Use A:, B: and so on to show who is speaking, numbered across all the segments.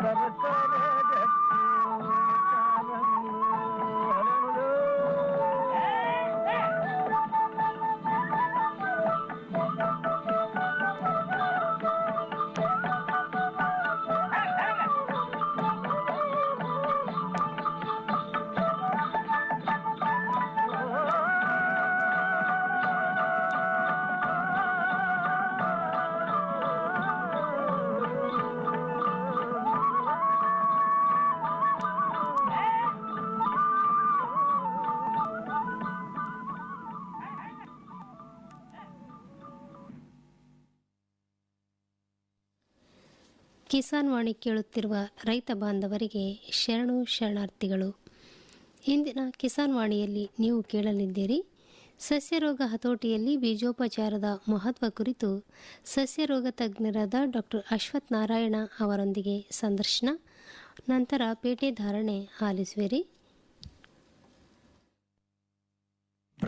A: பறக்கிறேன் ಕಿಸಾನ್ ವಾಣಿ ಕೇಳುತ್ತಿರುವ ರೈತ ಬಾಂಧವರಿಗೆ ಶರಣು ಶರಣಾರ್ಥಿಗಳು. ಇಂದಿನ ಕಿಸಾನ್ ವಾಣಿಯಲ್ಲಿ ನೀವು ಕೇಳಲಿದ್ದೀರಿ, ಸಸ್ಯರೋಗ ಹತೋಟಿಯಲ್ಲಿ ಬೀಜೋಪಚಾರದ ಮಹತ್ವ ಕುರಿತು ಸಸ್ಯರೋಗ ತಜ್ಞರಾದ ಡಾಕ್ಟರ್ ಅಶ್ವಥ್ ನಾರಾಯಣ ಅವರೊಂದಿಗೆ ಸಂದರ್ಶನ, ನಂತರ ಪೇಟೆ ಧಾರಣೆ ಆಲಿಸುವಿರಿ.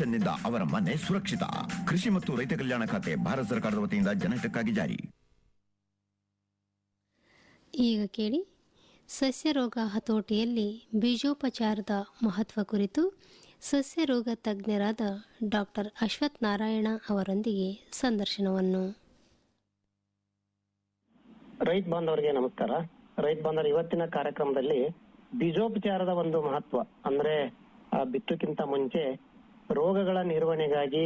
B: ಪೆನ್ಷನ್ನಿಂದ ಅವರ ಮನೆ ಸುರಕ್ಷಿತ. ಕೃಷಿ ಮತ್ತು ರೈತ ಕಲ್ಯಾಣ ಖಾತೆ ಭಾರತ ಸರ್ಕಾರದ ವತಿಯಿಂದ ಜನಹಿತಕ್ಕಾಗಿ ಜಾರಿ.
A: ಈಗ ಕೇಳಿ ಸಸ್ಯರೋಗ ಹತೋಟಿಯಲ್ಲಿ ಬೀಜೋಪಚಾರದ ಮಹತ್ವ ಕುರಿತು ಸಸ್ಯ ರೋಗ ತಜ್ಞರಾದ ಡಾಕ್ಟರ್ ಅಶ್ವಥ್ ನಾರಾಯಣ ಅವರೊಂದಿಗೆ ಸಂದರ್ಶನವನ್ನು.
C: ರೈತ ಬಾಂಧವರಿಗೆ ನಮಸ್ಕಾರ. ರೈತ ಬಾಂಧವರು ಇವತ್ತಿನ ಕಾರ್ಯಕ್ರಮದಲ್ಲಿ ಬೀಜೋಪಚಾರದ ಒಂದು ಮಹತ್ವ ಅಂದ್ರೆ ಬಿತ್ತುಕ್ಕಿಂತ ಮುಂಚೆ ರೋಗಗಳ ನಿರ್ವಹಣೆಗಾಗಿ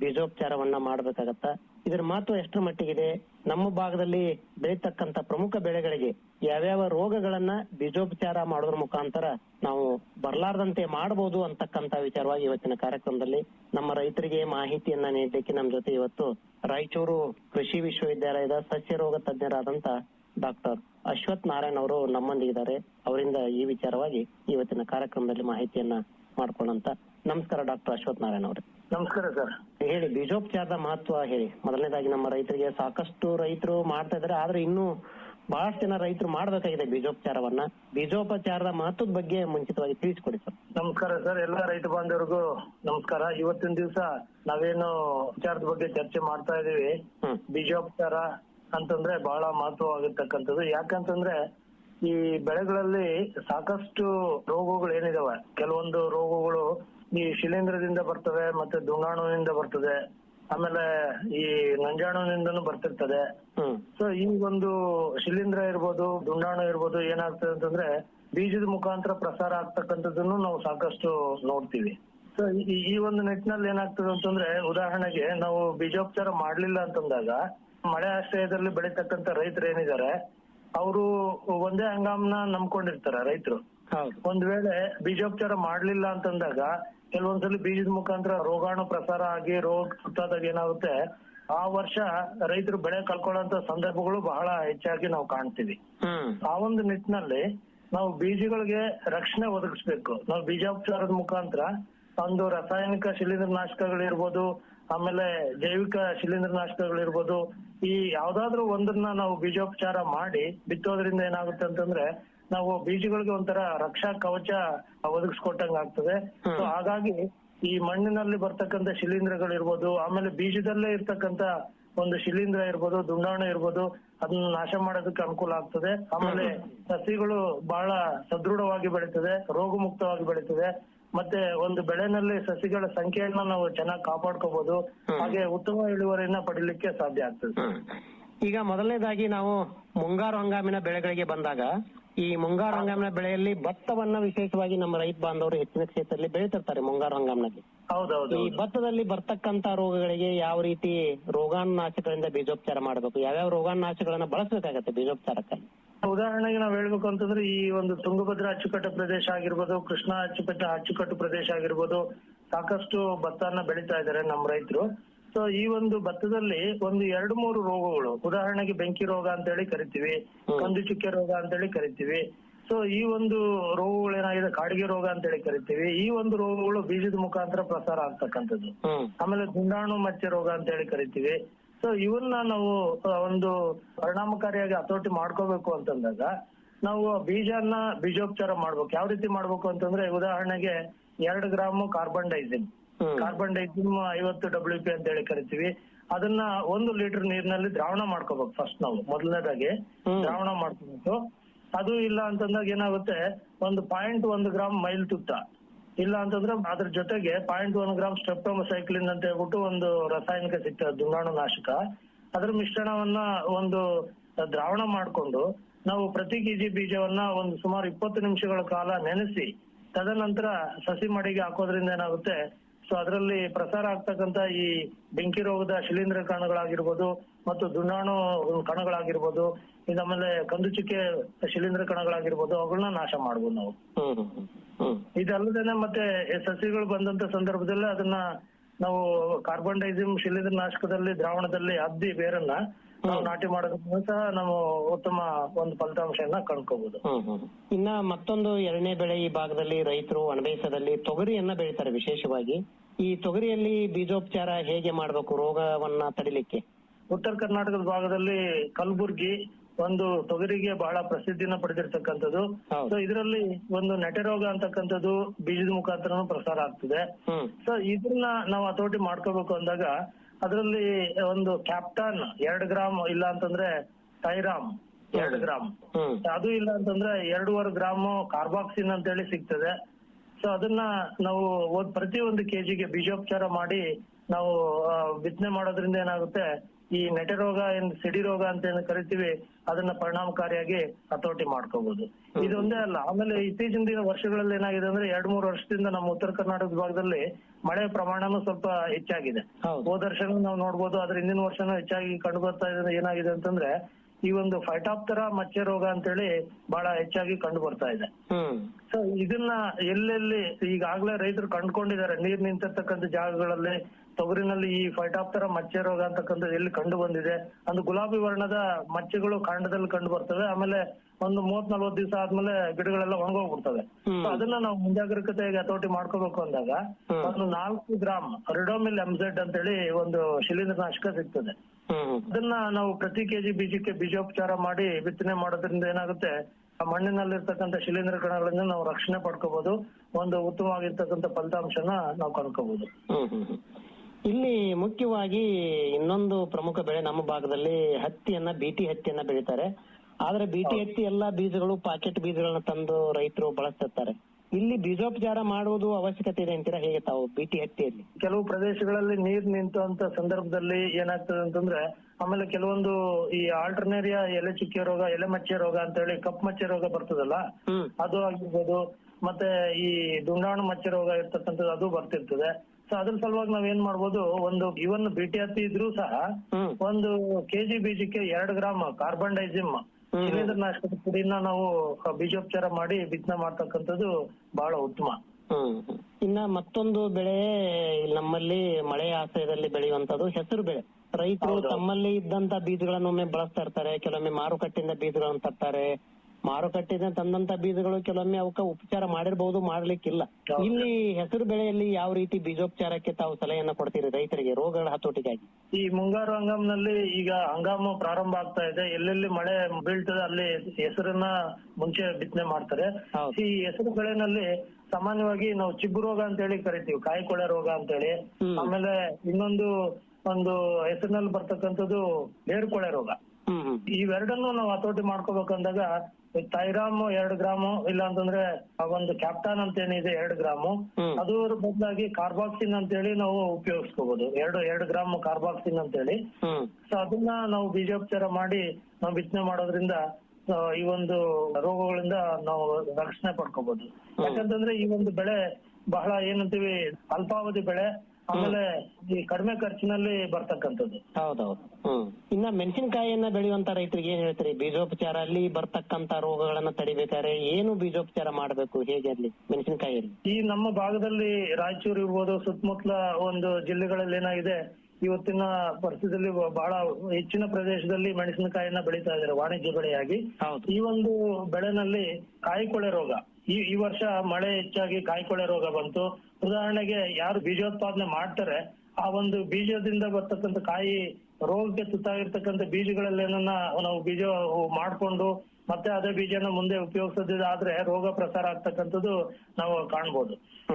C: ಬೀಜೋಪಚಾರವನ್ನ ಮಾಡಬೇಕಾಗತ್ತ? ಇದರ ಮಹತ್ವ ಎಷ್ಟರ ಮಟ್ಟಿಗಿದೆ? ನಮ್ಮ ಭಾಗದಲ್ಲಿ ಬೆಳೀತಕ್ಕಂತ ಪ್ರಮುಖ ಬೆಳೆಗಳಿಗೆ ಯಾವ್ಯಾವ ರೋಗಗಳನ್ನ ಬೀಜೋಪಚಾರ ಮಾಡೋದ್ರ ಮುಖಾಂತರ ನಾವು ಬರ್ಲಾರ್ದಂತೆ ಮಾಡಬಹುದು ಅಂತಕ್ಕಂತ ವಿಚಾರವಾಗಿ ಇವತ್ತಿನ ಕಾರ್ಯಕ್ರಮದಲ್ಲಿ ನಮ್ಮ ರೈತರಿಗೆ ಮಾಹಿತಿಯನ್ನ ನೀಡಲಿಕ್ಕೆ ನಮ್ಮ ಜೊತೆ ಇವತ್ತು ರಾಯಚೂರು ಕೃಷಿ ವಿಶ್ವವಿದ್ಯಾಲಯದ ಸಸ್ಯ ರೋಗ ತಜ್ಞರಾದಂತ ಡಾಕ್ಟರ್ ಅಶ್ವಥ್ ನಾರಾಯಣ್ ಅವರು ನಮ್ಮೊಂದಿಗಿದ್ದಾರೆ. ಅವರಿಂದ ಈ ವಿಚಾರವಾಗಿ ಇವತ್ತಿನ ಕಾರ್ಯಕ್ರಮದಲ್ಲಿ ಮಾಹಿತಿಯನ್ನ ಮಾಡ್ಕೊಳ್ಳೋಂತ ನಮಸ್ಕಾರ ಡಾಕ್ಟರ್ ಅಶ್ವಥ್ ನಾರಾಯಣ ಅವರೇ.
D: ನಮಸ್ಕಾರ ಸರ್.
C: ಹೇಳಿ ಬೀಜೋಪಚಾರದ ಮಹತ್ವ ಹೇಳಿ. ಮೊದಲನೇದಾಗಿ ನಮ್ಮ ರೈತರಿಗೆ ಸಾಕಷ್ಟು ರೈತರು ಮಾಡ್ತಾ ಇದಾರೆ ಆದ್ರೆ ಇನ್ನೂ ಬಹಳಷ್ಟು ಜನ ರೈತರು ಮಾಡಬೇಕಾಗಿದೆ ಬೀಜೋಪಚಾರವನ್ನ. ಬೀಜೋಪಚಾರದ ಮಹತ್ವದ ಬಗ್ಗೆ ಮುಂಚಿತವಾಗಿ ತಿಳಿಸಿಕೊಡಿ ಸರ್.
D: ನಮಸ್ಕಾರ ಸರ್. ಎಲ್ಲ ರೈತ ಬಾಂಧವರಿಗೂ ನಮಸ್ಕಾರ. ಇವತ್ತಿನ ದಿವಸ ನಾವೇನು ವಿಚಾರದ ಬಗ್ಗೆ ಚರ್ಚೆ ಮಾಡ್ತಾ ಇದೀವಿ
C: ಹ್ಮ್.
D: ಬೀಜೋಪಚಾರ ಅಂತಂದ್ರೆ ಬಹಳ ಮಹತ್ವವಾಗಿರ್ತಕ್ಕಂಥದ್ದು. ಯಾಕಂತಂದ್ರೆ ಈ ಬೆಳೆಗಳಲ್ಲಿ ಸಾಕಷ್ಟು ರೋಗಗಳು ಏನಿದಾವೆ? ಕೆಲವೊಂದು ರೋಗಗಳು ಈ ಶಿಲೀಂಧ್ರದಿಂದ ಬರ್ತವೆ ಮತ್ತೆ ದುಂಗಾಣುವಿನಿಂದ ಬರ್ತದೆ ಆಮೇಲೆ ಈ ನಂಜಾಣುವಿನಿಂದನು ಬರ್ತಿರ್ತದೆ. ಸೊ ಈ ಒಂದು ಶಿಲೀಂಧ್ರ ಇರ್ಬೋದು ದುಂಡಾಣು ಇರ್ಬೋದು ಏನಾಗ್ತದೆ ಅಂತಂದ್ರೆ ಬೀಜದ ಮುಖಾಂತರ ಪ್ರಸಾರ ಆಗ್ತಕ್ಕಂಥದ್ದನ್ನು ನಾವು ಸಾಕಷ್ಟು ನೋಡ್ತೀವಿ. ಸೊ ಈ ಒಂದು ನಿಟ್ಟಿನಲ್ಲಿ ಏನಾಗ್ತದೆ ಅಂತಂದ್ರೆ ಉದಾಹರಣೆಗೆ ನಾವು ಬೀಜೋಪಚಾರ ಮಾಡ್ಲಿಲ್ಲ ಅಂತಂದಾಗ ಮಳೆ ಆಶ್ರಯದಲ್ಲಿ ಬೆಳೀತಕ್ಕಂತ ರೈತರು ಏನಿದ್ದಾರೆ ಅವರು ಒಂದೇ ಹಂಗಾಮ್ನ ನಂಬ್ಕೊಂಡಿರ್ತಾರೆ ರೈತರು. ಒಂದ್ ವೇಳೆ ಬೀಜೋಪಚಾರ ಮಾಡ್ಲಿಲ್ಲ ಅಂತಂದಾಗ ಕೆಲವೊಂದ್ಸಲಿ ಬೀಜದ ಮುಖಾಂತರ ರೋಗಾಣು ಪ್ರಸಾರ ಆಗಿ ರೋಗ ಸುತ್ತಾದಾಗ ಏನಾಗುತ್ತೆ ಆ ವರ್ಷ ರೈತರು ಬೆಳೆ ಕಳ್ಕೊಳ್ಳೋಂತ ಸಂದರ್ಭಗಳು ಬಹಳ ಹೆಚ್ಚಾಗಿ ನಾವು ಕಾಣ್ತೀವಿ. ಆ ಒಂದು ನಿಟ್ಟಿನಲ್ಲಿ ನಾವು ಬೀಜಗಳಿಗೆ ರಕ್ಷಣೆ ಒದಗಿಸ್ಬೇಕು. ನಾವು ಬೀಜೋಪಚಾರದ ಮುಖಾಂತರ ಒಂದು ರಾಸಾಯನಿಕ ಶಿಲೀಂಧ್ರನಾಶಕಗಳಿರ್ಬೋದು ಆಮೇಲೆ ಜೈವಿಕ ಶಿಲೀಂಧ್ರನಾಶಕಗಳಿರ್ಬೋದು ಈ ಯಾವ್ದಾದ್ರು ಒಂದನ್ನ ನಾವು ಬೀಜೋಪಚಾರ ಮಾಡಿ ಬಿತ್ತೋದ್ರಿಂದ ಏನಾಗುತ್ತೆ ಅಂತಂದ್ರೆ ನಾವು ಬೀಜಗಳಿಗೆ ಒಂಥರ ರಕ್ಷಾ ಕವಚ ಒದಗಿಸ್ಕೊಟ್ಟಂಗ ಆಗ್ತದೆ. ಸೊ ಹಾಗಾಗಿ ಈ ಮಣ್ಣಿನಲ್ಲಿ ಬರ್ತಕ್ಕಂಥ ಶಿಲೀಂಧ್ರಗಳಿರ್ಬೋದು ಆಮೇಲೆ ಬೀಜದಲ್ಲೇ ಇರ್ತಕ್ಕಂಥ ಒಂದು ಶಿಲೀಂಧ್ರ ಇರ್ಬೋದು ದುಂಡಾಣು ಇರ್ಬೋದು ಅದನ್ನ ನಾಶ ಮಾಡೋದಕ್ಕೆ ಅನುಕೂಲ ಆಗ್ತದೆ. ಆಮೇಲೆ ಸಸಿಗಳು ಬಹಳ ಸದೃಢವಾಗಿ ಬೆಳೀತದೆ ರೋಗ ಮುಕ್ತವಾಗಿ ಬೆಳೀತದೆ. ಮತ್ತೆ ಒಂದು ಬೆಳೆನಲ್ಲಿ ಸಸಿಗಳ ಸಂಖ್ಯೆಯನ್ನ ನಾವು ಚೆನ್ನಾಗಿ ಕಾಪಾಡ್ಕೋಬಹುದು ಹಾಗೆ ಉತ್ತಮ ಇಳುವರಿಯನ್ನ ಪಡಿಲಿಕ್ಕೆ ಸಾಧ್ಯ ಆಗ್ತದೆ.
C: ಈಗ ಮೊದಲನೇದಾಗಿ ನಾವು ಮುಂಗಾರು ಹಂಗಾಮಿನ ಬೆಳೆಗಳಿಗೆ ಬಂದಾಗ ಈ ಮುಂಗಾರು ಹಂಗಾಮಿನ ಬೆಳೆಯಲ್ಲಿ ಭತ್ತವನ್ನ ವಿಶೇಷವಾಗಿ ನಮ್ಮ ರೈತ ಬಾಂಧವರು ಹೆಚ್ಚಿನ ಕ್ಷೇತ್ರದಲ್ಲಿ ಬೆಳೀತಿರ್ತಾರೆ ಮುಂಗಾರು ಹಂಗಾಮಿನಲ್ಲಿ.
D: ಹೌದೌದು
C: ಈ ಭತ್ತದಲ್ಲಿ ಬರ್ತಕ್ಕಂತ ರೋಗಗಳಿಗೆ ಯಾವ ರೀತಿ ರೋಗಾನುನಾಶಕಗಳಿಂದ ಬೀಜೋಪಚಾರ ಮಾಡಬೇಕು ಯಾವ್ಯಾವ ರೋಗಾಣುನಾಶಗಳನ್ನ ಬಳಸಬೇಕಾಗತ್ತೆ ಬೀಜೋಪಚಾರಕ್ಕಾಗಿ?
D: ಉದಾಹರಣೆಗೆ ನಾವು ಹೇಳ್ಬೇಕು ಅಂತಂದ್ರೆ ಈ ಒಂದು ತುಂಗಭದ್ರಾ ಅಚ್ಚುಕಟ್ಟು ಪ್ರದೇಶ ಆಗಿರ್ಬೋದು ಕೃಷ್ಣ ಅಚ್ಚುಕಟ್ಟು ಅಚ್ಚುಕಟ್ಟು ಪ್ರದೇಶ ಆಗಿರ್ಬೋದು ಸಾಕಷ್ಟು ಭತ್ತನ ಬೆಳೀತಾ ಇದ್ದಾರೆ ನಮ್ಮ ರೈತರು. ಸೊ ಈ ಒಂದು ಭತ್ತದಲ್ಲಿ ಒಂದು ಎರಡು ಮೂರು ರೋಗಗಳು ಉದಾಹರಣೆಗೆ ಬೆಂಕಿ ರೋಗ ಅಂತ ಹೇಳಿ ಕರಿತೀವಿ ಕಂದು ಚುಕ್ಕೆ ರೋಗ ಅಂತ ಹೇಳಿ ಕರಿತೀವಿ. ಸೊ ಈ ಒಂದು ರೋಗಗಳು ಏನಾಗಿದೆ ಕಾಡಿಗೆ ರೋಗ ಅಂತ ಹೇಳಿ ಕರಿತೀವಿ. ಈ ಒಂದು ರೋಗಗಳು ಬೀಜದ ಮುಖಾಂತರ ಪ್ರಸಾರ ಆಗ್ತಕ್ಕಂಥದ್ದು. ಆಮೇಲೆ ದುಂಡಾಣು ಮಚ್ಚೆ ರೋಗ ಅಂತ ಹೇಳಿ ಕರಿತೀವಿ. ಸೊ ಇವನ್ನ ನಾವು ಒಂದು ಪರಿಣಾಮಕಾರಿಯಾಗಿ ಹತೋಟಿ ಮಾಡ್ಕೋಬೇಕು ಅಂತಂದಾಗ ನಾವು ಬೀಜನ ಬೀಜೋಪಚಾರ ಮಾಡ್ಬೇಕು. ಯಾವ ರೀತಿ ಮಾಡ್ಬೇಕು ಅಂತಂದ್ರೆ ಉದಾಹರಣೆಗೆ ಎರಡು gram carbendazim
C: hmm.
D: Carbendazim ಐವತ್ತು ಡಬ್ಲ್ಯೂ ಪಿ ಅಂತ ಹೇಳಿ ಕರಿತೀವಿ. ಅದನ್ನ ಒಂದು ಲೀಟರ್ ನೀರಿನಲ್ಲಿ ದ್ರಾವಣ ಮಾಡ್ಕೋಬೇಕು ಫಸ್ಟ್ ನಾವು. ಮೊದಲನೇದಾಗಿ ದ್ರಾವಣ ಮಾಡ್ಕೋಬೇಕು. ಅದು ಇಲ್ಲ ಅಂತಂದಾಗ ಏನಾಗುತ್ತೆ ಒಂದು ಪಾಯಿಂಟ್ ಒಂದು ಗ್ರಾಮ್ ಮೈಲ್ ತುತ್ತ. ಇಲ್ಲ ಅಂತಂದ್ರೆ ಅದ್ರ ಜೊತೆಗೆ ಪಾಯಿಂಟ್ ಒನ್ ಗ್ರಾಮ್ ಸ್ಟ್ರೆಪ್ಟೋಮಸೈಕ್ಲಿನ್ ಅಂತ ಹೇಳ್ಬಿಟ್ಟು ಒಂದು ರಾಸಾಯನಿಕ ಸಿಗ್ತದೆ ದುಂಡಾಣು ನಾಶಕ. ಅದ್ರ ಮಿಶ್ರಣವನ್ನ ಒಂದು ದ್ರಾವಣ ಮಾಡ್ಕೊಂಡು ನಾವು ಪ್ರತಿ ಕೆಜಿ ಬೀಜವನ್ನ ಒಂದು ಸುಮಾರು ಇಪ್ಪತ್ತು ನಿಮಿಷಗಳ ಕಾಲ ನೆನೆಸಿ, ತದನಂತರ ಸಸಿ ಮಡಿಗೆ ಹಾಕೋದ್ರಿಂದ ಏನಾಗುತ್ತೆ? ಸೊ ಅದರಲ್ಲಿ ಪ್ರಸಾರ ಆಗ್ತಕ್ಕಂತ ಈ ಬೆಂಕಿ ರೋಗದ ಶಿಲೀಂಧ್ರ ಕಣಗಳಾಗಿರ್ಬೋದು ಮತ್ತು ದುಂಡಾಣು ಕಣಗಳಾಗಿರ್ಬೋದು ಇದು ಕಂದು ಚುಕ್ಕೆ ಶಿಲೀಂಧ್ರ ಕಣಗಳಾಗಿರ್ಬೋದು ಅವುಗಳನ್ನ ನಾಶ ಮಾಡ್ಬೋದು ನಾವು. ಇದಲ್ಲದೇನೆ ಮತ್ತೆ ಸಸಿಗಳು ಬಂದಂತ ಸಂದರ್ಭದಲ್ಲಿ ಅದನ್ನ ನಾವು ಕಾರ್ಬನ್ ಡೈಸಿಮ್ ಶಿಲೀಂಧ್ರ ನಾಶಕದಲ್ಲಿ ದ್ರಾವಣದಲ್ಲಿ ಅದ್ದಿ ಬೇರನ್ನ ನಾವು ನಾಟಿ ಮಾಡೋದ್ರಿಂದ ಸಹ ನಾವು ಉತ್ತಮ ಒಂದು ಫಲಿತಾಂಶವನ್ನ ಕಂಡ್ಕೋಬಹುದು
C: ಇನ್ನ ಮತ್ತೊಂದು ಎರಡನೇ ಬೆಳೆ ಈ ಭಾಗದಲ್ಲಿ ರೈತರು ಅನ್ವಯಿಸದಲ್ಲಿ ತೊಗರಿಯನ್ನ ಬೆಳೀತಾರೆ ವಿಶೇಷವಾಗಿ. ಈ ತೊಗರಿಯಲ್ಲಿ ಬೀಜೋಪಚಾರ ಹೇಗೆ ಮಾಡ್ಬೇಕು ರೋಗವನ್ನ ತಡಿಲಿಕ್ಕೆ?
D: ಉತ್ತರ ಕರ್ನಾಟಕದ ಭಾಗದಲ್ಲಿ ಕಲಬುರ್ಗಿ ಒಂದು ತೊಗರಿಗೆ ಬಹಳ ಪ್ರಸಿದ್ಧಿನ ಪಡೆದಿರ್ತಕ್ಕಂಥದ್ದು. ಸೊ ಇದರಲ್ಲಿ ಒಂದು ನೆಟೆರೋಗ ಅಂತಕ್ಕಂಥದ್ದು ಬೀಜದ ಮುಖಾಂತರ ಪ್ರಸಾರ ಆಗ್ತದೆ. ಸೊ ಇದನ್ನ ನಾವು ಹತೋಟಿ ಮಾಡ್ಕೋಬೇಕು ಅಂದಾಗ ಅದರಲ್ಲಿ ಒಂದು ಕ್ಯಾಪ್ಟನ್ ಎರಡ್ ಗ್ರಾಮ್ ಇಲ್ಲ ಅಂತಂದ್ರೆ ಟೈರಾಮ್ ಎರಡ್ ಗ್ರಾಮ್ ಅದು ಇಲ್ಲ ಅಂತಂದ್ರೆ ಎರಡೂವರೆ ಗ್ರಾಮ್ ಕಾರ್ಬಾಕ್ಸಿನ್ ಅಂತ ಹೇಳಿ ಸಿಗ್ತದೆ. ಸೊ ಅದನ್ನ ನಾವು ಪ್ರತಿ ಒಂದು ಕೆಜಿಗೆ ಬೀಜೋಪಚಾರ ಮಾಡಿ ನಾವು ಬಿತ್ತನೆ ಮಾಡೋದ್ರಿಂದ ಏನಾಗುತ್ತೆ ಈ ನೆಟೆ ರೋಗ ಏನ್ ಸಿಡಿ ರೋಗ ಅಂತ ಏನ್ ಕರಿತೀವಿ ಅದನ್ನ ಪರಿಣಾಮಕಾರಿಯಾಗಿ ಹತೋಟಿ ಮಾಡ್ಕೋಬಹುದು ಇದೊಂದೇ ಅಲ್ಲ. ಆಮೇಲೆ ಇತ್ತೀಚಿನ ದಿನ ವರ್ಷಗಳಲ್ಲಿ ಏನಾಗಿದೆ ಅಂದ್ರೆ ಎರಡ್ ಮೂರು ವರ್ಷದಿಂದ ನಮ್ಮ ಉತ್ತರ ಕರ್ನಾಟಕದ ಭಾಗದಲ್ಲಿ ಮಳೆ ಪ್ರಮಾಣನೂ ಸ್ವಲ್ಪ ಹೆಚ್ಚಾಗಿದೆ.
C: ಹೌದು.
D: ವರ್ಷನೂ ನಾವು ನೋಡ್ಬೋದು ಅದ್ರ ಹಿಂದಿನ ವರ್ಷನೂ ಹೆಚ್ಚಾಗಿ ಕಂಡು ಬರ್ತಾ ಇದೆ ಏನಾಗಿದೆ ಅಂತಂದ್ರೆ ಈ ಒಂದು ಫೈಟಾಪ್ತರ ಮಚ್ಚೆ ರೋಗ ಅಂತೇಳಿ ಬಹಳ ಹೆಚ್ಚಾಗಿ ಕಂಡು ಬರ್ತಾ ಇದೆ. ಸೊ ಇದನ್ನ ಎಲ್ಲೆಲ್ಲಿ ಈಗಾಗ್ಲೇ ರೈತರು ಕಂಡುಕೊಂಡಿದ್ದಾರೆ ನೀರ್ ನಿಂತಿರ್ತಕ್ಕಂಥ ಜಾಗಗಳಲ್ಲಿ ತೊಗರಿನಲ್ಲಿ ಈ ಫೈಟಾಪ್ತರ ಮಚ್ಚೆ ರೋಗ ಅಂತಕ್ಕಂಥದ್ದು ಎಲ್ಲಿ ಕಂಡು ಬಂದಿದೆ? ಅಂದ್ರೆ ಗುಲಾಬಿ ವರ್ಣದ ಮಚ್ಚೆಗಳು ಕಾಂಡದಲ್ಲಿ ಕಂಡು ಬರ್ತವೆ. ಆಮೇಲೆ ಒಂದು ಮೂವತ್ ನಲ್ವತ್ ದಿವಸ ಆದ್ಮೇಲೆ ಗಿಡಗಳೆಲ್ಲ ಒಣಗೋಗ್ಬಿಡ್ತವೆ. ಅದನ್ನ ನಾವು ಮುಂಜಾಗ್ರತೆಗೆ ಹತೋಟಿ ಮಾಡ್ಕೋಬೇಕು ಅಂದಾಗ. ಒಂದು ನಾಲ್ಕು ಗ್ರಾಮ್ ರಿಡೋಮಿಲ್ ಅಂತ ಹೇಳಿ ಒಂದು ಶಿಲೀಂಧ್ರ ನಾಶಕ ಸಿಗ್ತದೆ ಅದನ್ನ ನಾವು ಪ್ರತಿ ಕೆಜಿ ಬೀಜಕ್ಕೆ ಬೀಜೋಪಚಾರ ಮಾಡಿ ಬಿತ್ತನೆ ಮಾಡೋದ್ರಿಂದ ಏನಾಗುತ್ತೆ? ಆ ಮಣ್ಣಿನಲ್ಲಿರ್ತಕ್ಕಂಥ ಶಿಲೀಂಧ್ರ ಕಣಗಳಿಂದ ನಾವು ರಕ್ಷಣೆ ಪಡ್ಕೋಬಹುದು ಒಂದು ಉತ್ತಮವಾಗಿರ್ತಕ್ಕಂಥ ಫಲಿತಾಂಶನ ನಾವು ಕಂಡ್ಕೋಬಹುದು.
C: ಇಲ್ಲಿ ಮುಖ್ಯವಾಗಿ ಇನ್ನೊಂದು ಪ್ರಮುಖ ಬೆಳೆ ನಮ್ಮ ಭಾಗದಲ್ಲಿ ಹತ್ತಿಯನ್ನ ಬಿಟಿ ಹತ್ತಿಯನ್ನ ಬೆಳೀತಾರೆ. ಆದ್ರೆ ಬಿಟಿ ಹತ್ತಿ ಎಲ್ಲಾ ಬೀಜಗಳು ಪಾಕೆಟ್ ಬೀಜಗಳನ್ನ ತಂದು ರೈತರು ಬಳಸ್ತಿರ್ತಾರೆ. ಇಲ್ಲಿ ಬೀಜೋಪಚಾರ ಮಾಡುವುದು ಅವಶ್ಯಕತೆ ಇದೆ ಅಂತೀರಾ? ಹೇಗೆ ತಾವು ಬಿಟಿ ಹತ್ತಿಯಲ್ಲಿ?
D: ಕೆಲವು ಪ್ರದೇಶಗಳಲ್ಲಿ ನೀರ್ ನಿಂತ ಸಂದರ್ಭದಲ್ಲಿ ಏನಾಗ್ತದೆ ಅಂತಂದ್ರೆ ಆಮೇಲೆ ಕೆಲವೊಂದು ಈ ಆಲ್ಟರ್ನೇರಿಯಾ ಎಲೆ ಚುಕ್ಕೆ ರೋಗ ಎಲೆ ಮಚ್ಚೆ ರೋಗ ಅಂತ ಹೇಳಿ ಕಪ್ ಮಚ್ಚೆ ರೋಗ ಬರ್ತದಲ್ಲ ಅದು ಆಗಿರ್ಬೋದು ಮತ್ತೆ ಈ ದುಂಡಾಣು ಮಚ್ಚೆ ರೋಗ ಇರ್ತಕ್ಕಂಥದ್ದು ಅದು ಬರ್ತಿರ್ತದೆ. ಸೊ ಅದ್ರ ಸಲುವಾಗಿ ನಾವ್ ಏನ್ ಮಾಡ್ಬೋದು ಒಂದು ಇವನ್ ಬಿಟಿ ಹತ್ತಿ ಇದ್ರೂ ಸಹ ಒಂದು ಕೆಜಿ ಬೀಜಕ್ಕೆ ಎರಡ್ ಗ್ರಾಮ್ ಕಾರ್ಬನ್ ಡೈಸಿಮ್
C: ಹ್ಮ್.
D: ಶಿಲೀಂಧ್ರ ನಾಶಕದ ಪುಡಿನ ನಾವು ಬೀಜೋಪಚಾರ ಮಾಡಿ ಬಿತ್ತನೆ ಮಾಡ್ತಕ್ಕಂಥದ್ದು ಬಹಳ ಉತ್ತಮ.
C: ಇನ್ನ ಮತ್ತೊಂದು ಬೆಳೆ ನಮ್ಮಲ್ಲಿ ಮಳೆಯ ಆಶ್ರಯದಲ್ಲಿ ಬೆಳೆಯುವಂತದ್ದು ಹೆಸರು ಬೆಳೆ. ರೈತರು ತಮ್ಮಲ್ಲಿ ಇದ್ದಂತ ಬೀಜಗಳನ್ನು ಒಮ್ಮೆ ಬಳಸ್ತಾ ಇರ್ತಾರೆ ಕೆಲವೊಮ್ಮೆ ಮಾರುಕಟ್ಟೆಯಿಂದ ಬೀಜಗಳನ್ನು ತರ್ತಾರೆ. ಮಾರುಕಟ್ಟೆಯಿಂದ ತಂದಂತ ಬೀಜಗಳು ಕೆಲವೊಮ್ಮೆ ಅವಕ್ಕ ಉಪಚಾರ ಮಾಡಿರಬಹುದು ಮಾಡ್ಲಿಕ್ಕಿಲ್ಲ. ಇಲ್ಲಿ ಹೆಸರು ಬೆಳೆಯಲ್ಲಿ ಯಾವ ರೀತಿ ಬೀಜೋಪಚಾರಕ್ಕೆ ತಾವು ಸಲಹೆಯನ್ನ ಕೊಡ್ತೀರಿ ರೈತರಿಗೆ ರೋಗಗಳ ಹತೋಟಿಗಾಗಿ?
D: ಈ ಮುಂಗಾರು ಹಂಗಾಮ್ನಲ್ಲಿ ಈಗ ಹಂಗಾಮು ಪ್ರಾರಂಭ ಆಗ್ತಾ ಇದೆ. ಎಲ್ಲೆಲ್ಲಿ ಮಳೆ ಬೀಳ್ತದೆ ಅಲ್ಲಿ ಹೆಸರನ್ನ ಮುಂಚೆ ಬಿತ್ತನೆ ಮಾಡ್ತಾರೆ. ಈ ಹೆಸರು ಬೆಳೆನಲ್ಲಿ ಸಾಮಾನ್ಯವಾಗಿ ನಾವು ಚಿಬ್ಬು ರೋಗ ಅಂತ ಹೇಳಿ ಕರಿತೀವಿ ಕಾಯಿ ಕೊಳೆ ರೋಗ ಅಂತ ಹೇಳಿ ಆಮೇಲೆ ಇನ್ನೊಂದು ಒಂದು ಹೆಸರಿನಲ್ಲಿ ಬರ್ತಕ್ಕಂಥದ್ದು ಬೇರು ಕೊಳೆ ರೋಗ. ಇವೆರಡನ್ನು ನಾವು ಹತೋಟಿ ಮಾಡ್ಕೋಬೇಕಂದಾಗ ಥೈರಾಮ್ ಎರಡ್ ಗ್ರಾಮ್ ಇಲ್ಲ ಅಂತಂದ್ರೆ ಆ ಒಂದು ಕ್ಯಾಪ್ಟಾನ್ ಅಂತ ಏನಿದೆ ಎರಡ್ ಗ್ರಾಮ್. ಅದರ ಬದಲಾಗಿ ಕಾರ್ಬಾಕ್ಸಿನ್ ಅಂತ ಹೇಳಿ ನಾವು ಉಪಯೋಗಿಸ್ಕೋಬಹುದು ಎರಡು ಎರಡ್ ಗ್ರಾಮ್ ಕಾರ್ಬಾಕ್ಸಿನ್ ಅಂತ ಹೇಳಿ ಸೊ ಅದನ್ನ ನಾವು ಬೀಜೋಪಚಾರ ಮಾಡಿ ನಾವು ಬಿತ್ತನೆ ಮಾಡೋದ್ರಿಂದ ಈ ಒಂದು ರೋಗಗಳಿಂದ ನಾವು ರಕ್ಷಣೆ ಪಡ್ಕೋಬಹುದು ಯಾಕಂತಂದ್ರೆ ಈ ಒಂದು ಬೆಳೆ ಬಹಳ ಏನಂತೀವಿ ಅಲ್ಪಾವಧಿ ಬೆಳೆ. ಆಮೇಲೆ ಈ ಕಡಿಮೆ ಖರ್ಚಿನಲ್ಲಿ ಬರ್ತಕ್ಕಂಥದ್ದು.
C: ಹೌದೌದು. ಹ್ಮ್. ಇನ್ನ ಮೆಣಸಿನಕಾಯಿಯನ್ನ ಬೆಳೆಯುವಂತ ರೈತರಿಗೆ ಏನ್ ಹೇಳ್ತೀರಿ? ಬೀಜೋಪಚಾರ ಅಲ್ಲಿ ಬರ್ತಕ್ಕಂತ ರೋಗಗಳನ್ನ ತಡಿಬೇಕಾದ್ರೆ ಏನು ಬೀಜೋಪಚಾರ ಮಾಡಬೇಕು? ಹೇಗೆ ಅಲ್ಲಿ ಮೆಣಸಿನಕಾಯಿಯಲ್ಲಿ?
D: ಈ ನಮ್ಮ ಭಾಗದಲ್ಲಿ ರಾಯಚೂರು ಇರ್ಬೋದು ಸುತ್ತಮುತ್ತಲ ಒಂದು ಜಿಲ್ಲೆಗಳಲ್ಲಿ ಏನಾಗಿದೆ ಇವತ್ತಿನ ಪರಿಸ್ಥಿತಿಯಲ್ಲಿ ಬಹಳ ಹೆಚ್ಚಿನ ಪ್ರದೇಶದಲ್ಲಿ ಮೆಣಸಿನಕಾಯಿಯನ್ನ ಬೆಳೀತಾ ಇದ್ದಾರೆ ವಾಣಿಜ್ಯ ಬೆಳೆಯಾಗಿ.
C: ಹೌದು.
D: ಈ ಒಂದು ಬೆಳೆನಲ್ಲಿ ಕಾಯಿಕೊಳೆ ರೋಗ ಈ ಈ ವರ್ಷ ಮಳೆ ಹೆಚ್ಚಾಗಿ ಕಾಯಿಕೊಳೆ ರೋಗ ಬಂತು. ಉದಾಹರಣೆಗೆ ಯಾರು ಬೀಜೋತ್ಪಾದನೆ ಮಾಡ್ತಾರೆ ಆ ಒಂದು ಬೀಜದಿಂದ ಬರ್ತಕ್ಕಂಥ ಕಾಯಿ ರೋಗಕ್ಕೆ ತುತ್ತಾಗಿರ್ತಕ್ಕಂಥ ಬೀಜಗಳಲ್ಲಿ ಏನನ್ನ ನಾವು ಬೀಜ ಮಾಡ್ಕೊಂಡು ಮತ್ತೆ ಅದೇ ಬೀಜನ ಮುಂದೆ ಉಪಯೋಗಿಸೋದಾದ್ರೆ ರೋಗ ಪ್ರಸಾರ ಆಗ್ತಕ್ಕಂಥದ್ದು ನಾವು ಕಾಣ್ಬೋದು.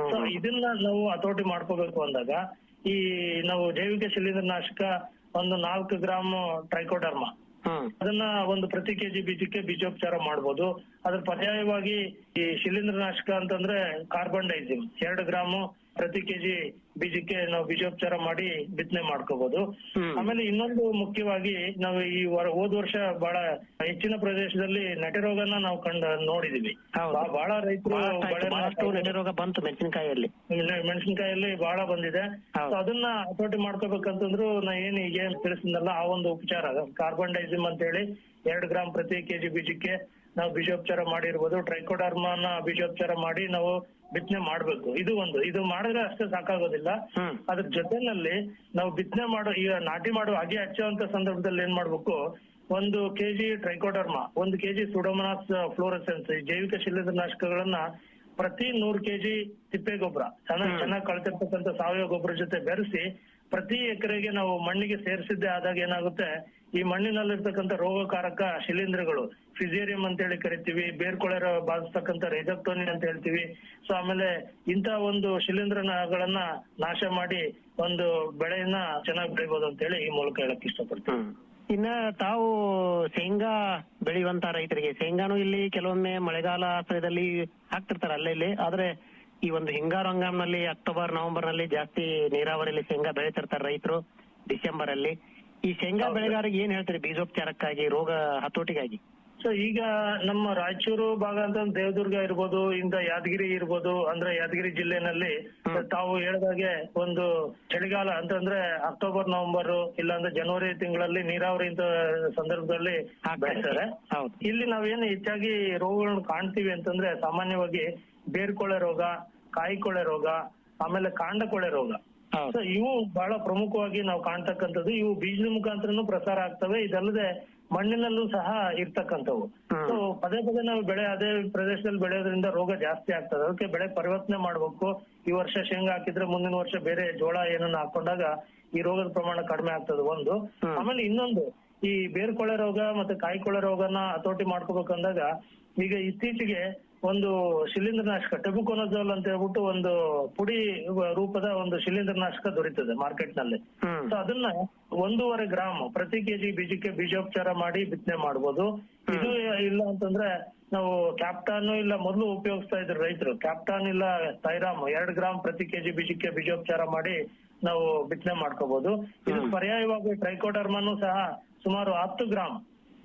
D: ಸೊ ಇದನ್ನ ನಾವು ಹತೋಟಿ ಮಾಡ್ಕೋಬೇಕು ಅಂದಾಗ ಈ ನಾವು ಜೈವಿಕ ಶಿಲೀಂಧ್ರನಾಶಕ ಒಂದು ನಾಲ್ಕು ಗ್ರಾಮ್ ಟ್ರೈಕೋಡರ್ಮಾ ಅದನ್ನ ಒಂದು ಪ್ರತಿ ಕೆಜಿ ಬೀಜಕ್ಕೆ ಬೀಜೋಪಚಾರ ಮಾಡ್ಬೋದು. ಅದ್ರ ಪರ್ಯಾಯವಾಗಿ ಈ ಶಿಲೀಂಧ್ರನಾಶಕ ಅಂತಂದ್ರೆ ಕಾರ್ಬನ್ ಡೈಸಿಮ್ ಎರಡು ಗ್ರಾಮು ಪ್ರತಿ ಕೆಜಿ ಬೀಜಕ್ಕೆ ನಾವು ಬೀಜೋಪಚಾರ ಮಾಡಿ ಬಿತ್ತನೆ ಮಾಡ್ಕೋಬಹುದು ಆಮೇಲೆ ಇನ್ನೊಂದು ಮುಖ್ಯವಾಗಿ ನಾವು ಈ ಹೋದ್ ವರ್ಷ ಬಹಳ ಹೆಚ್ಚಿನ ಪ್ರದೇಶದಲ್ಲಿ ನಟರೋಗನ ನಾವು ಕಂಡ ನೋಡಿದೀವಿ. ಬಹಳ ರೈತರು
C: ಬಹಳಷ್ಟು ಆಯ್ತು,
D: ಬೆಳೆ
C: ಬಹಳಷ್ಟು ನೆರೆ ರೋಗ ಬಂತು ಮೆಣಸಿನಕಾಯಿಯಲ್ಲಿ.
D: ಮೆಣ್- ಮೆಣಸಿನಕಾಯಲ್ಲಿ ಬಹಳ ಬಂದಿದೆ. ಅದನ್ನ ಹತೋಟಿ ಮಾಡ್ಕೋಬೇಕಂತಂದ್ರು ನಾ ಏನ್ ಈಗ ಏನ್ ತಿಳಿಸಿದ್ನಲ್ಲ ಆ ಒಂದು ಉಪಚಾರ ಕಾರ್ಬನ್ ಡೈಸಿಮ್ ಅಂತ ಹೇಳಿ ಎರಡು ಗ್ರಾಮ್ ಪ್ರತಿ ಕೆಜಿ ಬೀಜಕ್ಕೆ ನಾವು ಬೀಜೋಪಚಾರ ಮಾಡಿರ್ಬೋದು ಟ್ರೈಕೋಡರ್ಮಾನ ಬೀಜೋಪಚಾರ ಮಾಡಿ ನಾವು ಬಿತ್ತನೆ ಮಾಡ್ಬೇಕು. ಇದು ಒಂದು. ಇದು ಮಾಡಿದ್ರೆ ಅಷ್ಟೇ ಸಾಕಾಗೋದಿಲ್ಲ. ಅದ್ರ ಜೊತೆನಲ್ಲಿ ನಾವು ಬಿತ್ತನೆ ಮಾಡೋ ಈಗ ನಾಟಿ ಮಾಡೋ ಅಗಿ ಹಚ್ಚುವಂತ ಸಂದರ್ಭದಲ್ಲಿ ಏನ್ ಮಾಡ್ಬೇಕು ಒಂದು ಕೆಜಿ ಟ್ರೈಕೋಡರ್ಮ ಒಂದು ಕೆಜಿ ಸುಡೋಮನಾಸ್ ಫ್ಲೋರಸೆನ್ಸ್ ಜೈವಿಕ ಶಿಲೀಂಧ್ರನಾಶಕಗಳನ್ನ ಪ್ರತಿ ನೂರು ಕೆಜಿ ತಿಪ್ಪೆ ಗೊಬ್ಬರ ಚೆನ್ನಾಗಿ ಚೆನ್ನಾಗಿ ಕಳ್ತಿರ್ತಕ್ಕಂಥ ಸಾವಯವ ಗೊಬ್ಬರ ಜೊತೆ ಬೆರೆಸಿ ಪ್ರತಿ ಎಕರೆಗೆ ನಾವು ಮಣ್ಣಿಗೆ ಸೇರಿಸಿದ್ದೆ ಆದಾಗ ಏನಾಗುತ್ತೆ? ಈ ಮಣ್ಣಿನಲ್ಲಿರ್ತಕ್ಕಂಥ ರೋಗಕಾರಕ ಶಿಲೀಂಧ್ರಗಳು ಫಿಸೇರಿಯಂ ಅಂತ ಹೇಳಿ ಕರಿತೀವಿ ಬೇರ್ಕೊಳೆ ರೋ- ಬಾಧಿಸ್ತಕ್ಕಂಥ ರೈಜಕ್ಟೋನಿ ಅಂತ ಹೇಳ್ತೀವಿ. ಸೊ ಆಮೇಲೆ ಇಂತ ಒಂದು ಶಿಲೀಂಧ್ರಗಳನ್ನ ನಾಶ ಮಾಡಿ ಒಂದು ಬೆಳೆಯನ್ನ ಚೆನ್ನಾಗಿ ಬೆಳಿಬಹುದು ಅಂತ ಹೇಳಿ ಈ ಮೂಲಕ ಹೇಳಕ್
C: ಇಷ್ಟಪಡ್ತೀವಿ ಇನ್ನ ತಾವು ಶೇಂಗಾ ಬೆಳೆಯುವಂತ ರೈತರಿಗೆ, ಶೇಂಗಾನು ಇಲ್ಲಿ ಕೆಲವೊಮ್ಮೆ ಮಳೆಗಾಲ ಆಶ್ರಯದಲ್ಲಿ ಹಾಕ್ತಿರ್ತಾರೆ ಅಲ್ಲೇ ಇಲ್ಲಿ. ಆದ್ರೆ ಈ ಒಂದು ಹಿಂಗಾರು ಹಂಗಾಮ್ನಲ್ಲಿ ಅಕ್ಟೋಬರ್ ನವೆಂಬರ್ನಲ್ಲಿ ಜಾಸ್ತಿ ನೀರಾವರಿಯಲ್ಲಿ ಶೇಂಗಾ ಬೆಳೀತಿರ್ತಾರೆ ರೈತರು ಡಿಸೆಂಬರ್ ಅಲ್ಲಿ ಈ ಶೇಂಗಾ ಬೆಳೆಗಾರರಿಗೆ ಏನ್ ಹೇಳ್ತೀರಿ ಬೀಜೋಪಚಾರಕ್ಕಾಗಿ ರೋಗ ಹತೋಟಿಗಾಗಿ?
D: ಸೊ ಈಗ ನಮ್ಮ ರಾಯಚೂರು ಭಾಗ ಅಂತ ದೇವದುರ್ಗ ಇರ್ಬೋದು ಇಂದ ಯಾದಗಿರಿ ಇರ್ಬೋದು ಅಂದ್ರೆ ಯಾದಗಿರಿ ಜಿಲ್ಲೆನಲ್ಲಿ ತಾವು ಹೇಳಿದಾಗೆ ಒಂದು ಚಳಿಗಾಲ ಅಂತಂದ್ರೆ ಅಕ್ಟೋಬರ್ ನವೆಂಬರ್ ಇಲ್ಲಾಂದ್ರೆ ಜನವರಿ ತಿಂಗಳಲ್ಲಿ ನೀರಾವರಿ ಇಂತ ಸಂದರ್ಭದಲ್ಲಿ ಬೆಳಿತಾರೆ ಇಲ್ಲಿ ನಾವೇನು ಹೆಚ್ಚಾಗಿ ರೋಗಗಳನ್ನು ಕಾಣ್ತೀವಿ ಅಂತಂದ್ರೆ ಸಾಮಾನ್ಯವಾಗಿ ಬೇರ್ಕೊಳೆ ರೋಗ ಕಾಯಿಕೊಳೆ ರೋಗ ಆಮೇಲೆ ಕಾಂಡ ಕೊಳೆ
C: ರೋಗ
D: ಸೊ ಇವು ಬಹಳ ಪ್ರಮುಖವಾಗಿ ನಾವು ಕಾಣ್ತಕ್ಕಂಥದ್ದು. ಇವು ಬೀಜದ ಮುಖಾಂತರನು ಪ್ರಸಾರ ಆಗ್ತವೆ. ಇದಲ್ಲದೆ ಮಣ್ಣಿನಲ್ಲೂ ಸಹ ಇರ್ತಕ್ಕಂಥವು. ಸೊ ಪದೇ ಪದೇ ನಾವು ಬೆಳೆ ಅದೇ ಪ್ರದೇಶದಲ್ಲಿ ಬೆಳೆಯೋದ್ರಿಂದ ರೋಗ ಜಾಸ್ತಿ ಆಗ್ತದೆ. ಅದಕ್ಕೆ ಬೆಳೆ ಪರಿವರ್ತನೆ ಮಾಡ್ಬೇಕು. ಈ ವರ್ಷ ಶೇಂಗಾ ಹಾಕಿದ್ರೆ ಮುಂದಿನ ವರ್ಷ ಬೇರೆ ಜೋಳ ಏನನ್ನ ಹಾಕೊಂಡಾಗ ಈ ರೋಗದ ಪ್ರಮಾಣ ಕಡಿಮೆ ಆಗ್ತದೆ ಒಂದು. ಆಮೇಲೆ ಇನ್ನೊಂದು ಈ ಬೇರ್ಕೊಳೆ ರೋಗ ಮತ್ತೆ ಕಾಯಿಕೊಳೆ ರೋಗನ ಹತೋಟಿ ಮಾಡ್ಕೋಬೇಕಂದಾಗ ಈಗ ಇತ್ತೀಚೆಗೆ ಒಂದು ಶಿಲೀಂಧ್ರನಾಶಕ ಟೆಬುಕೊನಜೋಲ್ ಅಂತ ಹೇಳ್ಬಿಟ್ಟು ಒಂದು ಪುಡಿ ರೂಪದ ಒಂದು ಶಿಲೀಂಧ್ರನಾಶಕ ದೊರೀತದೆ
C: ಮಾರ್ಕೆಟ್ನಲ್ಲಿ
D: ಸೊ ಅದನ್ನ ಒಂದೂವರೆ ಗ್ರಾಮ್ ಪ್ರತಿ ಕೆಜಿ ಬೀಜಕ್ಕೆ ಬೀಜೋಪಚಾರ ಮಾಡಿ ಬಿತ್ತನೆ ಮಾಡ್ಬೋದು. ಇದು ಇಲ್ಲ ಅಂತಂದ್ರೆ ನಾವು ಕ್ಯಾಪ್ಟಾನ್ ಇಲ್ಲ ಮೊದಲು ಉಪಯೋಗಿಸ್ತಾ ಇದ್ರು ರೈತರು. ಕ್ಯಾಪ್ಟಾನ್ ಇಲ್ಲ ತೈರಾಮ್ ಎರಡ್ ಗ್ರಾಮ್ ಪ್ರತಿ ಕೆಜಿ ಬೀಜಕ್ಕೆ ಬೀಜೋಪಚಾರ ಮಾಡಿ ನಾವು ಬಿತ್ತನೆ ಮಾಡ್ಕೋಬಹುದು ಇದು ಪರ್ಯಾಯವಾಗಿ ಟ್ರೈಕೋಡರ್ಮನ್ನು ಸಹ ಸುಮಾರು ಹತ್ತು ಗ್ರಾಮ್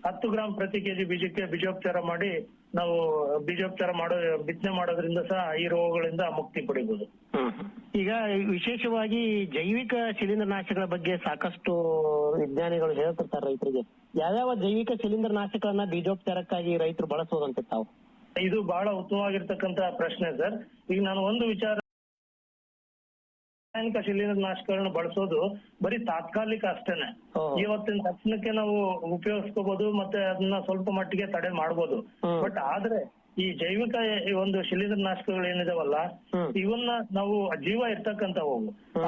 D: ಹತ್ತು ಗ್ರಾಮ್ ಪ್ರತಿ ಕೆಜಿ ಬೀಜಕ್ಕೆ ಬೀಜೋಪಚಾರ ಮಾಡಿ ನಾವು ಬೀಜೋಪಚಾರ ಮಾಡೋ ಬಿತ್ತನೆ ಮಾಡೋದ್ರಿಂದ ಸಹ ಈ ರೋಗಗಳಿಂದ ಮುಕ್ತಿ ಪಡಿಬಹುದು
C: ಈಗ ವಿಶೇಷವಾಗಿ ಜೈವಿಕ ಶಿಲೀಂಧ್ರನಾಶಕಗಳ ಬಗ್ಗೆ ಸಾಕಷ್ಟು ವಿಜ್ಞಾನಿಗಳು ಹೇಳ್ತಿರ್ತಾರೆ ರೈತರಿಗೆ. ಯಾವ್ಯಾವ ಜೈವಿಕ ಶಿಲೀಂಧ್ರನಾಶಕಗಳನ್ನ ಬೀಜೋಪಚಾರಕ್ಕಾಗಿ ರೈತರು ಬಳಸೋದಂತೆ ತಾವು?
D: ಇದು ಬಹಳ ಉತ್ತಮವಾಗಿರ್ತಕ್ಕಂತ ಪ್ರಶ್ನೆ ಸರ್. ಈಗ ನಾನು ಒಂದು ವಿಚಾರ ರಾಸಾಯನಿಕ ಶಿಲೀಂಧ್ರನಾಶಕಗಳನ್ನ ಬಳಸೋದು ಬರೀ ತಾತ್ಕಾಲಿಕ ಅಷ್ಟೇನೆ. ಇವತ್ತಿನ ತಕ್ಷಣಕ್ಕೆ ನಾವು ಉಪಯೋಗಿಸ್ಕೋಬಹುದು ಮತ್ತೆ ಅದನ್ನ ಸ್ವಲ್ಪ ಮಟ್ಟಿಗೆ ತಡೆ
C: ಮಾಡಬಹುದು
D: ಬಟ್ ಆದ್ರೆ ಈ ಜೈವಿಕ ಈ ಒಂದು ಶಿಲೀಂಧ್ರನಾಶಕಗಳು ಏನಿದಾವಲ್ಲ
C: ಹ್ಮ್.
D: ಇವನ್ನ ನಾವು ಜೀವ ಇರ್ತಕ್ಕಂಥವು.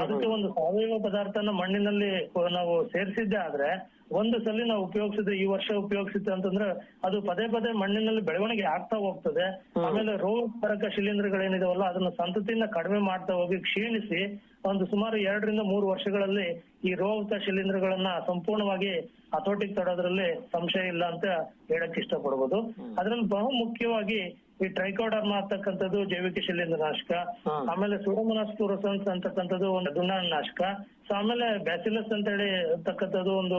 D: ಅದಕ್ಕೆ ಒಂದು ಸಾವಯವ ಪದಾರ್ಥನ ಮಣ್ಣಿನಲ್ಲಿ ನಾವು ಸೇರಿಸಿದ್ದೆ ಆದ್ರೆ ಒಂದು ಸಲ ನಾವು ಉಪಯೋಗಿಸಿದ್ರೆ ಈ ವರ್ಷ ಉಪಯೋಗಿಸಿದ್ದೆ ಅಂತಂದ್ರೆ ಅದು ಪದೇ ಪದೇ ಮಣ್ಣಿನಲ್ಲಿ ಬೆಳವಣಿಗೆ ಆಗ್ತಾ ಹೋಗ್ತದೆ. ಆಮೇಲೆ ರೋಗಕಾರಕ ಶಿಲೀಂಧ್ರಗಳೇನಿದಾವಲ್ಲ ಅದನ್ನ ಸಂತತಿಯಿಂದ ಕಡಿಮೆ ಮಾಡ್ತಾ ಹೋಗಿ ಕ್ಷೀಣಿಸಿ ಒಂದು ಸುಮಾರು ಎರಡರಿಂದ ಮೂರು ವರ್ಷಗಳಲ್ಲಿ ಈ ರೋಗಕ ಶಿಲೀಂಧ್ರಗಳನ್ನ ಸಂಪೂರ್ಣವಾಗಿ ಹತೋಟಿಗೆ ತಡೋದ್ರಲ್ಲಿ ಸಂಶಯ ಇಲ್ಲ ಅಂತ ಹೇಳಕ್ ಇಷ್ಟಪಡ್ಬೋದು. ಅದ್ರಲ್ಲಿ ಬಹು ಮುಖ್ಯವಾಗಿ ಈ ಟ್ರೈಕೋಡರ್ಮಾ ಅಂತಕ್ಕಂಥದ್ದು ಜೈವಿಕ ಶಿಲೀಂಧ್ರನಾಶಕ
C: ನಾಶಕ.
D: ಆಮೇಲೆ ಸುಡಮನಾಸ್ ಪುರಸನ್ಸ್ ಅಂತಕ್ಕಂಥದ್ದು ಒಂದು ದುಂಡಾಣನಾಶಕ ಸೊ ಆಮೇಲೆ ಬ್ಯಾಸಿಲಸ್ ಅಂತ ಹೇಳಿ ಅಂತಕ್ಕಂಥದ್ದು ಒಂದು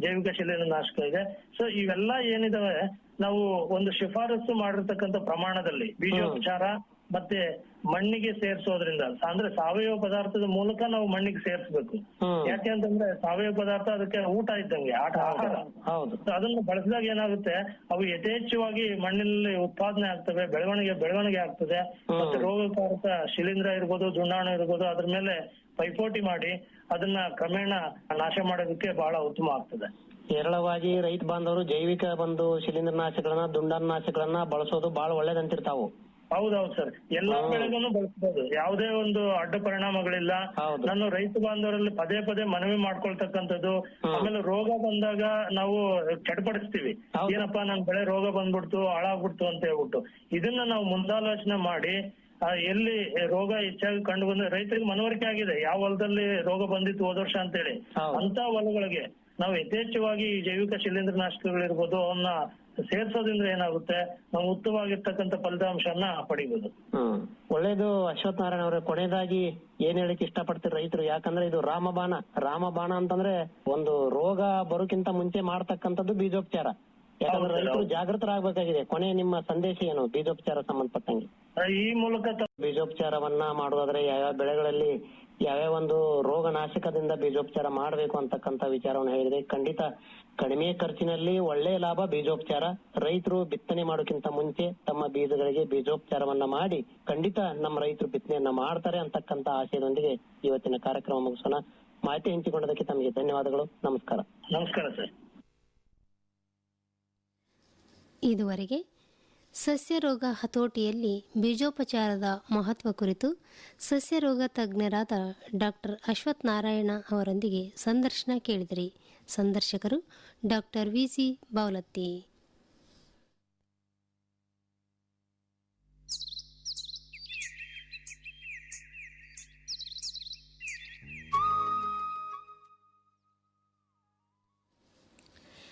D: ಜೈವಿಕ ಶಿಲೀಂಧ್ರನಾಶಕ ಇದೆ. ಸೊ ಇವೆಲ್ಲ ಏನಿದಾವೆ? ನಾವು ಒಂದು ಶಿಫಾರಸು ಮಾಡಿರ್ತಕ್ಕಂಥ ಪ್ರಮಾಣದಲ್ಲಿ ಬೀಜೋಪಚಾರ ಮತ್ತೆ ಮಣ್ಣಿಗೆ ಸೇರಿಸೋದ್ರಿಂದ ಅಂದ್ರೆ ಸಾವಯವ ಪದಾರ್ಥದ ಮೂಲಕ ನಾವು ಮಣ್ಣಿಗೆ ಸೇರಿಸಬೇಕು. ಯಾಕೆ ಅಂತಂದ್ರೆ ಸಾವಯವ ಪದಾರ್ಥ ಅದಕ್ಕೆ ಊಟ ಇದ್ದಂಗೆ ಆಟ ಆಹಾರ.
C: ಹೌದು
D: ಅದನ್ನು ಬಳಸಿದಾಗ ಏನಾಗುತ್ತೆ ಅವು ಯಥೇಚ್ಛವಾಗಿ ಮಣ್ಣಿನಲ್ಲಿ ಉತ್ಪಾದನೆ ಆಗ್ತವೆ ಬೆಳವಣಿಗೆ ಬೆಳವಣಿಗೆ ಆಗ್ತದೆ. ಮತ್ತೆ ರೋಗಕಾರಕ ಶಿಲೀಂಧ್ರ ಇರ್ಬೋದು ದುಂಡಾಣ ಇರ್ಬೋದು ಅದ್ರ ಮೇಲೆ ಪೈಪೋಟಿ ಮಾಡಿ ಅದನ್ನ ಕ್ರಮೇಣ ನಾಶ ಮಾಡೋದಕ್ಕೆ ಬಹಳ ಉತ್ತಮ ಆಗ್ತದೆ.
C: ಹೇರಳವಾಗಿ ರೈತ ಬಾಂಧವರು ಜೈವಿಕ ಬಂದು ಶಿಲೀಂಧ್ರನಾಶಗಳನ್ನ ದುಂಡಾಣನಾಶಗಳನ್ನ ಬಳಸೋದು ಬಹಳ ಒಳ್ಳೇದಂತಿರ್ತಾವು.
D: ಹೌದೌದು ಸರ್. ಎಲ್ಲಾ ಬೆಳೆಗೂ ಬಳಸಬಹುದು ಯಾವುದೇ ಒಂದು ಅಡ್ಡ ಪರಿಣಾಮಗಳಿಲ್ಲ.
C: ಹೌದು.
D: ನಾನು ರೈತ ಬಾಂಧವರಲ್ಲಿ ಪದೇ ಪದೇ ಮನವಿ ಮಾಡ್ಕೊಳ್ತಕ್ಕಂಥದ್ದು. ಆಮೇಲೆ ರೋಗ ಬಂದಾಗ ನಾವು ಚಡ್ಪಡಿಸ್ತೀವಿ
C: ಹೌದು.
D: ಏನಪ್ಪಾ ನನ್ ಬೆಳೆ ರೋಗ ಬಂದ್ಬಿಡ್ತು ಹಾಳಾಗ್ಬಿಡ್ತು ಅಂತ ಹೇಳ್ಬಿಟ್ಟು. ಇದನ್ನ ನಾವು ಮುಂದಾಲೋಚನೆ ಮಾಡಿ ಆ, ಎಲ್ಲಿ ರೋಗ ಹೆಚ್ಚಾಗಿ ಕಂಡು ಬಂದ್ರೆ ರೈತರಿಗೆ ಮನವರಿಕೆ ಆಗಿದೆ. ಯಾವ ಹೊಲದಲ್ಲಿ ರೋಗ ಬಂದಿತ್ತು ಹೋದ ವರ್ಷ ಅಂತೇಳಿ.
C: ಹೇಳಿ
D: ಅಂತ ಹೊಲಗಳಿಗೆ ನಾವು ಯಥೇಚ್ಛವಾಗಿ ಈ ಜೈವಿಕ ಶಿಲೀಂಧ್ರನಾಶಕಗಳಿರ್ಬೋದು ಅವನ್ನ ಸೇರ್ಸೋದ್ರಿಂದ ಏನಾಗುತ್ತೆ? ನಾವು ಉತ್ತಮವಾಗಿರ್ತಕ್ಕಂಥ ಫಲಿತಾಂಶನ ಪಡಿಬಹುದು
C: ಹ್ಮ್. ಒಳ್ಳೇದು ಅಶ್ವಥ್ ನಾರಾಯಣ ಅವರ. ಕೊನೆಯದಾಗಿ ಏನ್ ಹೇಳಕ್ ಇಷ್ಟಪಡ್ತೀರಿ ರೈತರು? ಯಾಕಂದ್ರೆ ಇದು ರಾಮಬಾಣ. ರಾಮಬಾಣ ಅಂತಂದ್ರೆ ಒಂದು ರೋಗ ಬರೋಕ್ಕಿಂತ ಮುಂಚೆ ಮಾಡ್ತಕ್ಕಂಥದ್ದು ಬೀಜೋಪಚಾರ. ಯಾಕಂದ್ರೆ ರೈತರು ಜಾಗೃತರಾಗಬೇಕಾಗಿದೆ. ಕೊನೆ ನಿಮ್ಮ ಸಂದೇಶ ಏನು? ಬೀಜೋಪಚಾರ ಸಂಬಂಧಪಟ್ಟಂಗೆ.
D: ಈ ಮೂಲಕ
C: ಬೀಜೋಪಚಾರವನ್ನ ಮಾಡೋದಾದ್ರೆ ಯಾವ ಬೆಳೆಗಳಲ್ಲಿ ಯಾವ್ಯಾವ ಒಂದು ರೋಗ ನಾಶಕದಿಂದ ಬೀಜೋಪಚಾರ ಮಾಡಬೇಕು ಅಂತಕ್ಕಂತ ವಿಚಾರವನ್ನು ಹೇಳಿದ್ರೆ ಖಂಡಿತ ಕಡಿಮೆ ಖರ್ಚಿನಲ್ಲಿ ಒಳ್ಳೆಯ ಲಾಭ ಬೀಜೋಪಚಾರ. ರೈತರು ಬಿತ್ತನೆ ಮಾಡೋಕ್ಕಿಂತ ಮುಂಚೆ ತಮ್ಮ ಬೀಜಗಳಿಗೆ ಬೀಜೋಪಚಾರವನ್ನ ಮಾಡಿ ಖಂಡಿತ ನಮ್ಮ ರೈತರು ಬಿತ್ತನೆಯನ್ನ ಮಾಡ್ತಾರೆ ಅಂತಕ್ಕಂತ ಆಶಯದೊಂದಿಗೆ ಇವತ್ತಿನ ಕಾರ್ಯಕ್ರಮ ಮುಗಿಸೋಣ. ಮಾಹಿತಿ ಹಂಚಿಕೊಂಡದಕ್ಕೆ ತಮಗೆ ಧನ್ಯವಾದಗಳು. ನಮಸ್ಕಾರ.
D: ನಮಸ್ಕಾರ ಸರ್.
A: ಇದುವರೆಗೆ ಸಸ್ಯರೋಗ ಹತೋಟಿಯಲ್ಲಿ ಬೀಜೋಪಚಾರದ ಮಹತ್ವ ಕುರಿತು ಸಸ್ಯರೋಗ ತಜ್ಞರಾದ ಡಾಕ್ಟರ್ ಅಶ್ವಥ್ ನಾರಾಯಣ ಅವರೊಂದಿಗೆ ಸಂದರ್ಶನ ಕೇಳಿದಿರಿ. ಸಂದರ್ಶಕರು ಡಾಕ್ಟರ್ ವಿ ಸಿ ಬಾವಲತ್ತಿ.